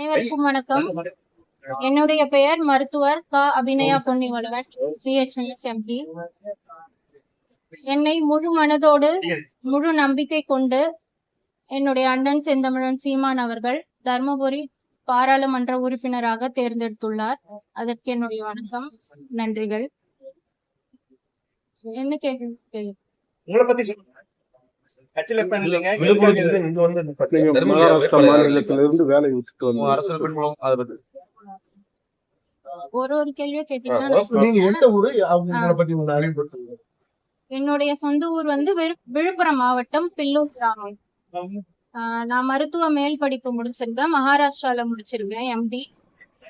அனைவருக்கும் வணக்கம். என்னுடைய பெயர் மருத்துவர் க. அபிநயா பொன்னிவளவன் சிஹெச்எம்எஸ் எம்பி என்னை முழு மனதோடு முழு நம்பிக்கை கொண்டு என்னுடைய அண்ணன் செந்தமிழன் சீமான் அவர்கள் தர்மபுரி பாராளுமன்ற உறுப்பினராக தேர்ந்தெடுத்துள்ளார். அதற்கு என்னுடைய வணக்கம் நன்றிகள். என்ன கேள்வி? மகாராஷ்டிரா வேட்பாளர் மாநிலத்திலிருந்து வேலையை விட்டுட்டு உங்க வந்து அரசியல் பின்புலம் அதை பத்தி. ஒரு ஒரு கேள்வியை கேட்டீங்கன்னா நான் நீங்க எந்த ஊரு? அவங்க உங்களை பத்தி உங்களை அறிமுகப்படுத்துங்க. என்னுடைய சொந்த ஊர் வந்து விழு- விழுப்புரம் மாவட்டம் பில்லூர் கிராமம். ஆஹ் நான் மருத்துவ மேல் படிப்பு முடிச்சிருக்கேன். மகாராஷ்டிரால முடிச்சிருக்கேன் எம்டி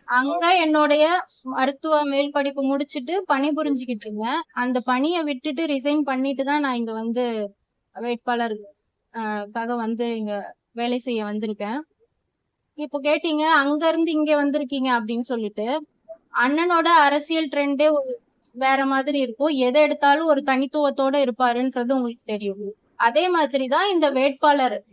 அங்க என்னுடைய மருத்துவ மேல் படிப்பு முடிச்சிட்டு பணி புரிஞ்சுக்கிட்டு இருக்கேன். அந்த பணியை விட்டுட்டு ரிசைன் பண்ணிட்டு தான் நான் இங்க வந்து வேட்பாளர் ஆஹ் வந்து இங்க வேலை செய்ய வந்திருக்கேன். இப்போ கேட்டீங்க அங்க இருந்து இங்க வந்திருக்கீங்க அப்படின்னு சொல்லிட்டு அண்ணனோட அரசியல் ட்ரெண்டே வேற மாதிரி இருக்கும். எதை எடுத்தாலும் ஒரு தனித்துவத்தோட இருப்பாருன்றது உங்களுக்கு தெரியும். அதே மாதிரிதான் இந்த வேட்பாளர்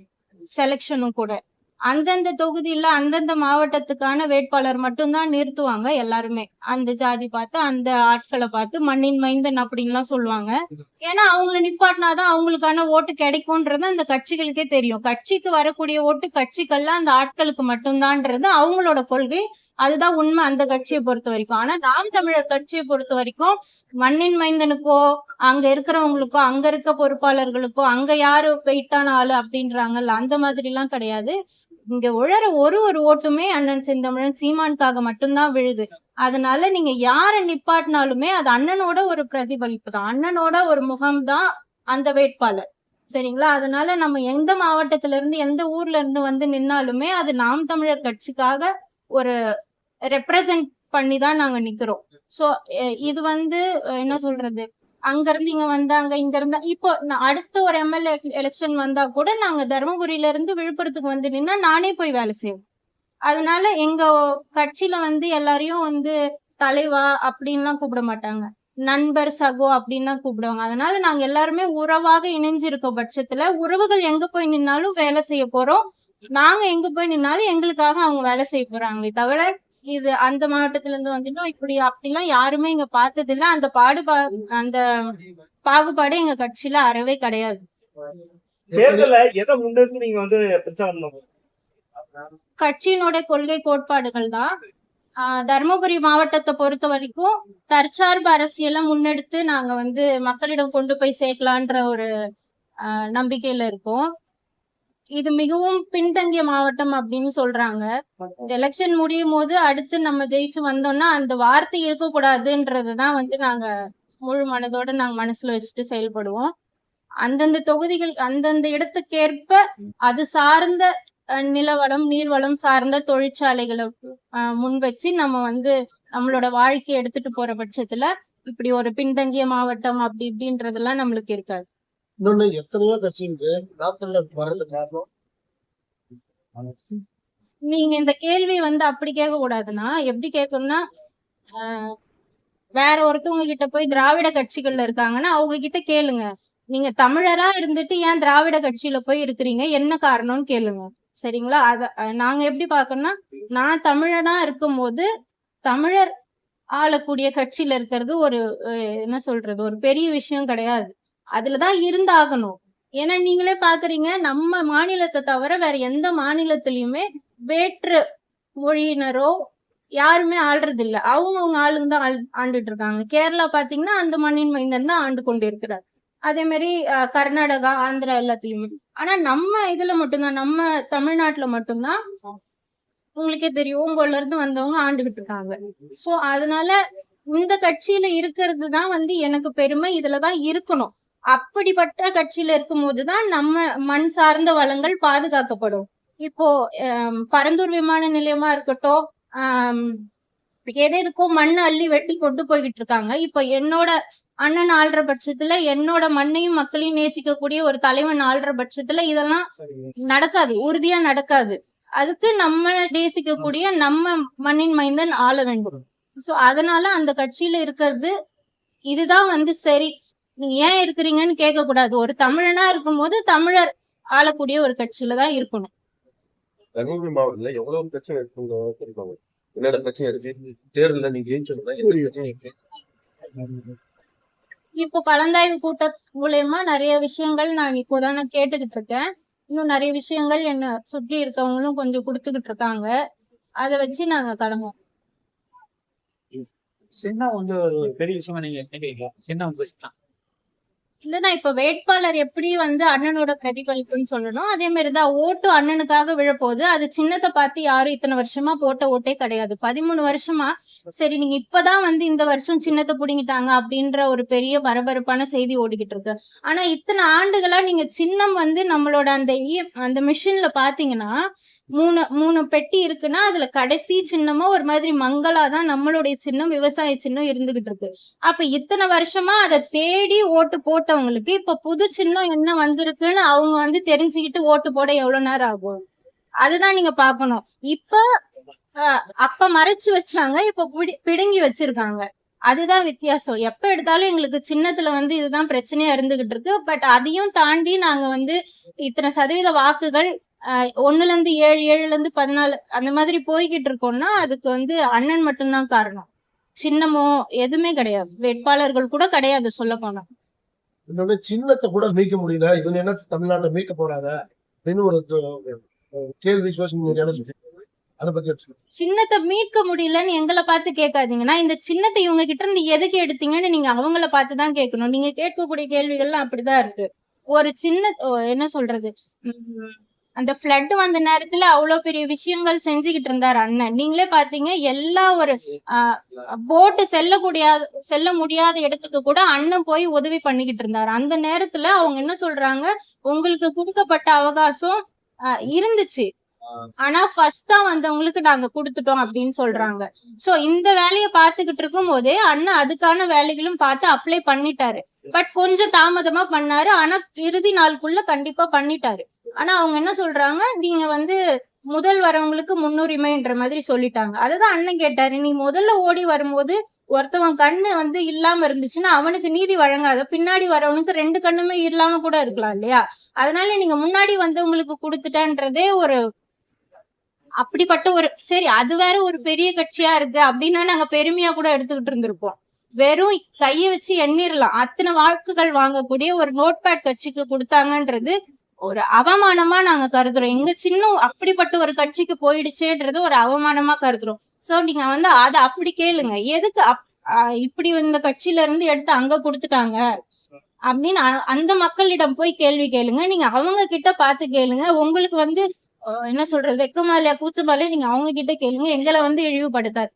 செலெக்ஷனும் கூட. அந்தந்த தொகுதியில அந்தந்த மாவட்டத்துக்கான வேட்பாளர் மட்டும்தான் நிறுத்துவாங்க எல்லாருமே. அந்த ஜாதி பார்த்து அந்த ஆட்களை பார்த்து மண்ணின் மைந்தன் அப்படின்லாம் சொல்லுவாங்க. ஏன்னா அவங்கள நிப்பாட்டினாதான் அவங்களுக்கான ஓட்டு கிடைக்கும்ன்றது அந்த கட்சிகளுக்கே தெரியும். கட்சிக்கு வரக்கூடிய ஓட்டு கட்சிக்கெல்லாம் அந்த ஆட்களுக்கு மட்டும்தான்றது அவங்களோட கொள்கை. அதுதான் உண்மை அந்த கட்சியை பொறுத்த வரைக்கும். ஆனா நாம் தமிழர் கட்சியை பொறுத்த வரைக்கும் மண்ணின் மைந்தனுக்கோ அங்க இருக்கிறவங்களுக்கோ அங்க இருக்க பொறுப்பாளர்களுக்கோ அங்க யாரு வெயிட்டான ஆளு அப்படின்றாங்கல்ல அந்த மாதிரி எல்லாம் கிடையாது. இங்க உழற ஒரு ஒரு ஓட்டுமே அண்ணன் செந்தமிழன் சீமானுக்காக மட்டும்தான் விழுது. அதனால நீங்க யார நிப்பாட்டினாலுமே அது அண்ணனோட ஒரு பிரதிபலிப்பு தான். அண்ணனோட ஒரு முகம் தான் அந்த வேட்பாளர். சரிங்களா? அதனால நம்ம எந்த மாவட்டத்துல இருந்து எந்த ஊர்ல இருந்து வந்து நின்னாலுமே அது நாம் தமிழர் கட்சிக்காக ஒரு ரெப்ரசன்ட் பண்ணி தான் நாங்க நிக்கிறோம். சோ இது வந்து என்ன சொல்றது? அங்க இருந்து இங்க வந்தாங்க இங்க இருந்தா இப்போ நான் அடுத்த ஒரு எம்எல்ஏ எலெக்ஷன் வந்தா கூட நாங்க தருமபுரியில இருந்து விழுப்புரத்துக்கு வந்து நின்னா நானே போய் வேலை செய்வேன். அதனால எங்க கட்சியில வந்து எல்லாரையும் வந்து தலைவா அப்படின்லாம் கூப்பிட மாட்டாங்க. நண்பர் சகோ அப்படின்னு கூப்பிடுவாங்க. அதனால நாங்க எல்லாருமே உறவாக இணைஞ்சிருக்க பட்சத்துல உறவுகள் எங்க போய் நின்னாலும் வேலை செய்ய போறோம். நாங்க எங்க போய் நின்னாலும் எங்களுக்காக அவங்க வேலை செய்ய போறாங்களே தவிர இது அந்த மாவட்டத்துல இருந்து வந்துட்டோம் இப்படி அப்படிலாம் யாருமே இங்க பார்த்தது இல்ல அந்த பாடுபா அந்த பாகுபாடு எங்க கட்சியில அறவே கிடையாது. தேர்தல்ல எதை முன்னிறுத்தி நீங்க வந்து பிரச்சாரம் பண்ணுங்க கட்சியினுடைய கொள்கை கோட்பாடுகள் தான். தருமபுரி மாவட்டத்தை பொறுத்த வரைக்கும் தற்சார்பு அரசியலை முன்னெடுத்து நாங்க வந்து மக்களிடம் கொண்டு போய் சேர்க்கலான்ற ஒரு நம்பிக்கையில இருக்கோம். இது மிகவும் பின்தங்கிய மாவட்டம் அப்படின்னு சொல்றாங்க. இந்த எலெக்ஷன் முடியும் போது அடுத்து நம்ம ஜெயிச்சு வந்தோம்னா அந்த வார்த்தை இருக்கக்கூடாதுன்றதுதான் வந்து நாங்க முழு மனதோட நாங்க மனசுல வச்சுட்டு செயல்படுவோம். அந்தந்த தொகுதிகள் அந்தந்த இடத்துக்கேற்ப அது சார்ந்த நிலவளம் நீர்வளம் சார்ந்த தொழிற்சாலைகளை அஹ், முன் வச்சு நம்ம வந்து நம்மளோட வாழ்க்கையை எடுத்துட்டு போற பட்சத்துல இப்படி ஒரு பின்தங்கிய மாவட்டம் அப்படி இப்படின்றதெல்லாம் நம்மளுக்கு இருக்காது. இன்னொன்னு எத்தனையோ கட்சி இருக்கு நாத்துல வரது காரணம். நீங்க இந்த கேள்வி வந்து அப்படி கேட்க கூடாதுன்னா எப்படி கேட்கணும்னா ஆஹ், வேற ஒருத்தவங்க கிட்ட போய் திராவிட கட்சிகள்ல இருக்காங்கன்னா அவங்க கிட்ட கேளுங்க. நீங்க தமிழரா இருந்துட்டு ஏன் திராவிட கட்சியில போய் இருக்கிறீங்க? என்ன காரணம்னு கேளுங்க. சரிங்களா? அத நாங்க எப்படி பாக்கணும்னா நான் தமிழனா இருக்கும்போது தமிழர் ஆளக்கூடிய கட்சியில இருக்கிறது ஒரு என்ன சொல்றது ஒரு பெரிய விஷயம் கிடையாது. அதுலதான் இருந்தாகணும். ஏன்னா நீங்களே பாக்குறீங்க நம்ம மாநிலத்தை தவிர வேற எந்த மாநிலத்திலயுமே வேற்று மொழியினரோ யாருமே ஆள்றது இல்ல அவங்க அவங்க ஆளுங்க தான் ஆள்- ஆண்டுட்டு இருக்காங்க கேரளா பாத்தீங்கன்னா அந்த மண்ணின் மைந்தன் தான் ஆண்டு கொண்டு இருக்கிறார் அதே மாதிரி கர்நாடகா ஆந்திரா எல்லாத்துலயுமே. ஆனா நம்ம இதுல மட்டும்தான் நம்ம தமிழ்நாட்டுல மட்டும்தான் உங்களுக்கே தெரியும் உங்கள இருந்து வந்தவங்க ஆண்டுகிட்டு இருக்காங்க சோ அதனால இந்த கட்சியில இருக்கிறது தான் வந்து எனக்கு பெருமை இதுலதான் இருக்கணும். அப்படிப்பட்ட கட்சியில இருக்கும்போது தான் நம்ம மண் சார்ந்த வளங்கள் பாதுகாக்கப்படும். இப்போ பரந்தூர் விமான நிலையமா இருக்கட்டும் ஆம், எதெதுக்கோ மண் அள்ளி வெட்டி கொண்டு போய்கிட்டு இருக்காங்க. இப்போ என்னோட அண்ணன் ஆள்ற பட்சத்துல என்னோட மண்ணையும் மக்களையும் நேசிக்கக்கூடிய ஒரு தலைவன் ஆள்ற பட்சத்துல இதெல்லாம் நடக்காது. உறுதியா நடக்காது. அதுக்கு நம்ம நேசிக்கக்கூடிய நம்ம மண்ணின் மைந்தன் ஆள வேண்டும். சோ அதனால அந்த கட்சியில இருக்கிறது இதுதான் வந்து சரி. நீங்க ஏன் இருக்கிறீங்கன்னு கேட்க கூடாது ஒரு தமிழனா இருக்கும்போது தமிழர் ஆளக்கூடிய ஒரு கட்சியில தான் இருக்கணும். தருமபுரி மாவட்டத்துல எவ்வளவு பிரச்சனை தெரியுமா என்னென்ன பிரச்சனை இருக்கு? தேர்தல்ல நீங்க ஜெயிச்சோம்னா என்ன பிரச்சனை இருக்கு. இப்போ கலந்தாய்வு கூட்ட மூலயமா நிறைய விஷயங்கள் நான் இப்போதான் நான் கேட்டுக்கிட்டு இருக்கேன். இன்னும் நிறைய விஷயங்கள் என்ன சுற்றி இருக்கவங்களும் கொஞ்சம் கொடுத்துக்கிட்டு இருக்காங்க. அதை வச்சு நாங்க கிளம்புவோம் சின்ன வந்து ஒரு பெரிய விஷயமா நீங்க சின்ன இல்லைன்னா இப்ப வேட்பாளர் எப்படி வந்து அண்ணனோட பிரதிபலிப்புன்னு சொல்லணும். அதே மாதிரிதான் ஓட்டு அண்ணனுக்காக விழப்போகுது. அது சின்னத்தை பார்த்து யாரும் இத்தனை வருஷமா போட்ட ஓட்டே கிடையாது. பதிமூணு வருஷமா சரி நீங்க இப்பதான் வந்து இந்த வருஷம் சின்னத்தை புடிங்கிட்டாங்க அப்படின்ற ஒரு பெரிய பரபரப்பான செய்தி ஓடிக்கிட்டு இருக்கு. ஆனா இத்தனை ஆண்டுகளா நீங்க சின்னம் வந்து நம்மளோட அந்த இ- அந்த மிஷின்ல பாத்தீங்கன்னா மூணு மூணு பெட்டி இருக்குன்னா அதுல கடைசி சின்னமா ஒரு மாதிரி மங்களா தான் நம்மளுடைய சின்னம் விவசாய சின்னம் இருந்துகிட்டு இருக்கு. அப்ப இத்தனை வருஷமா அதை தேடி ஓட்டு போட்டவங்களுக்கு இப்ப புது சின்னம் என்ன வந்திருக்குன்னு அவங்க வந்து தெரிஞ்சுக்கிட்டு ஓட்டு போட எவ்வளவு நேரம் ஆகும்? அதுதான் நீங்க பாக்கணும் இப்ப அப்ப மறைச்சு வச்சாங்க இப்ப பிடி- பிடுங்கி வச்சிருக்காங்க. அதுதான் வித்தியாசம். எப்ப எடுத்தாலும் எங்களுக்கு சின்னத்துல வந்து இதுதான் பிரச்சனையா இருந்துகிட்டு இருக்கு. பட் அதையும் தாண்டி நாங்க வந்து இத்தனை சதவீத வாக்குகள் ஒண்ணுல இருந்து ஏழு ஏழுல இருந்து பதினாலு அந்த மாதிரி போய்கிட்டு இருக்கோம்னா அதுக்கு வந்து அண்ணன் மட்டும்தான் காரணம். சின்னமோ எதுவுமே கிடையாது. வேட்பாளர்கள் கூட கிடையாது சொல்ல போனா இன்னொன்னு சின்னத்தை கூட மீட்க முடியல. இவங்க என்ன தமிழ்நாட்டை மீட்க போறாங்க அப்படின்னு ஒரு கேள்வி சோசியல் மீடியால சின்னத்தை மீட்க முடியலன்னு எங்களை பார்த்து கேட்காதீங்கன்னா இந்த சின்னத்தை இவங்க கிட்ட இருந்து எதுக்கு எடுத்தீங்கன்னு நீங்க அவங்கள பார்த்து தான் கேட்கணும். நீங்க கேட்கக்கூடிய கேள்விகள்லாம் அப்படிதான் இருக்கு. ஒரு சின்ன என்ன சொல்றது? அந்த ஃப்ளட் வந்த நேரத்துல அவ்வளவு பெரிய விஷயங்கள் செஞ்சுக்கிட்டு இருந்தார் அண்ணன். நீங்களே பாத்தீங்க எல்லா ஒரு போட்டு செல்லக்கூடிய செல்ல முடியாத இடத்துக்கு கூட அண்ணன் போய் உதவி பண்ணிக்கிட்டு இருந்தாரு. அந்த நேரத்துல அவங்க என்ன சொல்றாங்க உங்களுக்கு கொடுக்கப்பட்ட அவகாசம் இருந்துச்சு. ஆனா ஃபர்ஸ்டா தான் வந்தவங்களுக்கு நாங்க கொடுத்துட்டோம் அப்படின்னு சொல்றாங்க. சோ இந்த வேலையை பார்த்துக்கிட்டு இருக்கும் போதே அண்ணன் அதுக்கான வேலைகளும் பார்த்து அப்ளை பண்ணிட்டாரு. பட் கொஞ்சம் தாமதமா பண்ணாரு. ஆனா இறுதி நாளுக்குள்ள கண்டிப்பா பண்ணிட்டாரு. ஆனா அவங்க என்ன சொல்றாங்க? நீங்க வந்து முதல் வரவங்களுக்கு முன்னுரிமைன்ற மாதிரி சொல்லிட்டாங்க. அதுதான் அண்ணன் கேட்டாரு. நீ முதல்ல ஓடி வரும்போது ஒருத்தவன் கண்ணு வந்து இல்லாம இருந்துச்சுன்னா அவனுக்கு நீதி வழங்காத. பின்னாடி வரவனுக்கு ரெண்டு கண்ணுமே இல்லாம கூட இருக்கலாம் இல்லையா? அதனால நீங்க முன்னாடி வந்தவங்களுக்கு கொடுத்துட்டன்றதே ஒரு அப்படிப்பட்ட ஒரு சரி அது வேற ஒரு பெரிய கட்சியா இருக்கு அப்படின்னா நாங்க பெருமையா கூட எடுத்துக்கிட்டு இருந்திருப்போம். வெறும் கையை வச்சு எண்ணிரலாம். அத்தனை வாக்குகள் வாங்கக்கூடிய ஒரு நோட்பேட் கட்சிக்கு கொடுத்தாங்கன்றது ஒரு அவமானமா நாங்க கருதுறோம். எங்க சின்னம் அப்படிப்பட்ட ஒரு கட்சிக்கு போயிடுச்சேன்றது ஒரு அவமானமா கருதுறோம். சோ நீங்க வந்து அதை அப்படி கேளுங்க. எதுக்கு அப்- இப்படி இந்த கட்சியில இருந்து எடுத்து அங்க கொடுத்துட்டாங்க? அப்படின்னு அந்த மக்களிடம் போய் கேள்வி கேளுங்க. நீங்க அவங்க கிட்ட பார்த்து கேளுங்க. உங்களுக்கு வந்து என்ன சொல்றது? வெக்கமா இல்லையா கூச்சமா இல்லையா நீங்க அவங்க கிட்ட கேளுங்க. எங்களை வந்து இழிவுபடுத்தாது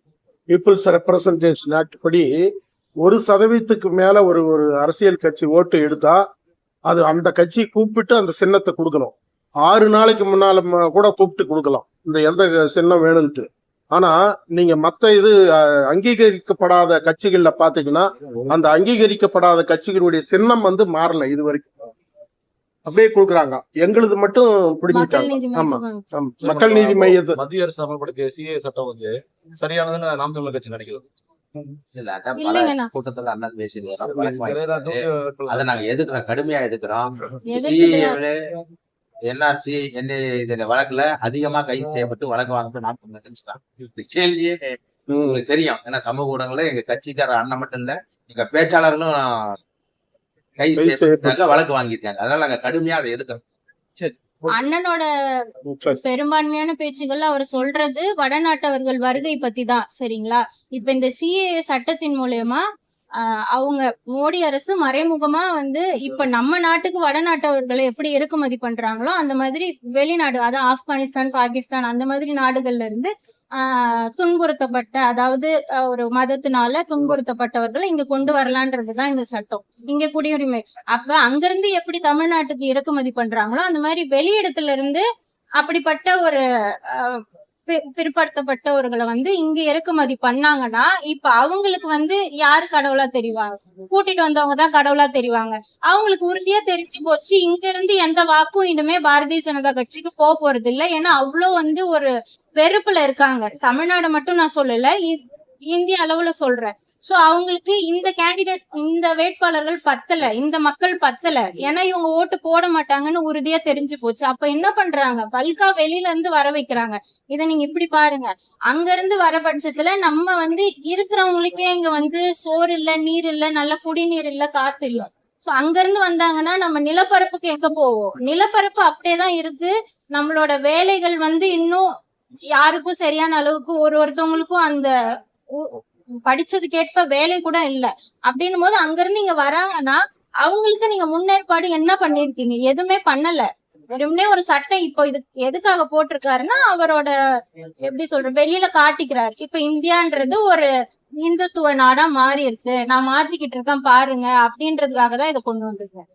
பீப்புள்ஸ் ரெப்ரசன்டேஷன் ஆக்ட் படி ஒரு சதவீதத்துக்கு மேல ஒரு ஒரு அரசியல் கட்சி ஓட்டு எடுத்தா அது அந்த கட்சி கூப்பிட்டு அந்த சின்னத்தை கொடுக்கணும். ஆறு நாளைக்கு முன்னால கூட கூப்பிட்டு கொடுக்கலாம். இந்த எந்த சின்னம் வேணும்ட்டு ஆனா நீங்க மத்த இது அங்கீகரிக்கப்படாத கட்சிகள்ல பாத்தீங்கன்னா அந்த அங்கீகரிக்கப்படாத கட்சிகளுடைய சின்னம் வந்து மாறல இது வரைக்கும். அப்படியே கொடுக்குறாங்க. எங்களுது மட்டும் பிடிங்கிட்டாங்க. ஆமா. மக்கள் நீதி மையத்தை மத்திய அரசு அமல்படுத்திய சிஏ சட்டம் வந்து சரியானதுன்னு நாம் தமிழர் கட்சி நினைக்கிறது கூட்டத்துல அண்ணன் பேசியிருக்கிறோம் அதை நாங்க எதுக்குறோம் கடுமையா எதுக்குறோம்? என்ஆர்சி என்ன இதுல வழக்குல அதிகமா கைது செய்யப்பட்டு வழக்கு வாங்கப்பட்டு இந்த கேள்வியே உங்களுக்கு தெரியும். ஏன்னா சமூக ஊடகங்கள்ல எங்க கட்சிக்கார அண்ணன் மட்டும் இல்ல எங்க பேச்சாளர்களும் கைது செய்யப்பட்டாங்க வழக்கு வாங்கியிருக்காங்க. அதனால நாங்க கடுமையா அதை எதுக்குறோம்? அண்ணனோட. பெரும்பான்மையான பேச்சுகள் அவர் சொல்றது வடநாட்டவர்கள் வருகை பத்தி தான் சரிங்களா இப்ப இந்த சிஏ சட்டத்தின் மூலயமா அவங்க மோடி அரசு மறைமுகமா வந்து இப்ப நம்ம நாட்டுக்கு வடநாட்டவர்களை எப்படி இறக்குமதி பண்றாங்களோ அந்த மாதிரி வெளிநாடு அதாவது ஆப்கானிஸ்தான் பாகிஸ்தான் அந்த மாதிரி நாடுகள்ல இருந்து துன்புறுத்தப்பட்ட அதாவது ஒரு மதத்தினால துன்புறுத்தப்பட்டவர்களை இங்க கொண்டு வரலான்றதுதான் இந்த சட்டம். இங்க குடியுரிமை. அப்ப அங்கிருந்து எப்படி தமிழ்நாட்டுக்கு இறக்குமதி பண்றாங்களோ அந்த மாதிரி வெளியிடத்துல இருந்து அப்படிப்பட்ட ஒரு பிற்படுத்தப்பட்டவர்களை வந்து இங்க இறக்குமதி பண்ணாங்கன்னா இப்ப அவங்களுக்கு வந்து யாரு கடவுளா தெரிவாங்க கூட்டிட்டு வந்தவங்க தான் கடவுளா தெரிவாங்க. அவங்களுக்கு உறுதியா தெரிஞ்சு போச்சு இங்க இருந்து எந்த வாக்கும் இனிமே பாரதிய ஜனதா கட்சிக்கு போக போறது இல்ல ஏன்னா அவ்வளவு வந்து ஒரு வெறுப்புல இருக்காங்க. தமிழ்நாடு மட்டும் நான் சொல்லல இந்திய அளவுல சொல்றேன். ஸோ அவங்களுக்கு இந்த கேண்டிடேட் இந்த வேட்பாளர்கள் பத்தல இந்த மக்கள் பத்தல. ஏன்னா இவங்க ஓட்டு போட மாட்டாங்கன்னு உறுதியா தெரிஞ்சு போச்சு. அப்ப என்ன பண்றாங்க? பல்கா வெளியில இருந்து வர வைக்கிறாங்க. இதை நீங்க இப்படி பாருங்க. அங்க இருந்து வர பட்சத்துல நம்ம வந்து இருக்கிறவங்களுக்கே இங்க வந்து சோறு இல்ல நீர் இல்ல நல்ல குடிநீர் இல்ல காத்து இல்ல. ஸோ அங்கிருந்து வந்தாங்கன்னா நம்ம நிலப்பரப்புக்கு எங்க போவோம்? நிலப்பரப்பு அப்படியே தான் இருக்கு. நம்மளோட வேலைகள் வந்து இன்னும் யாருக்கும் சரியான அளவுக்கு ஒரு ஒருத்தவங்களுக்கும் அந்த படிச்சதுக்கேற்ப வேலை கூட இல்ல. அப்படின்னும் போது அங்க இருந்து இங்க வராங்கன்னா அவங்களுக்கு நீங்க முன்னேற்பாடு என்ன பண்ணிருக்கீங்க? எதுவுமே பண்ணல. வெறுமனே ஒரு சட்டை இப்போ இது எதுக்காக போட்டிருக்காருன்னா அவரோட எப்படி சொல்ற வெளியில காட்டிக்கிறாரு. இப்ப இந்தியான்றது ஒரு இந்துத்துவ நாடா மாறி இருக்கு நான் மாத்திக்கிட்டு இருக்கேன் பாருங்க அப்படின்றதுக்காக தான் இதை கொண்டு வந்திருக்கேன்.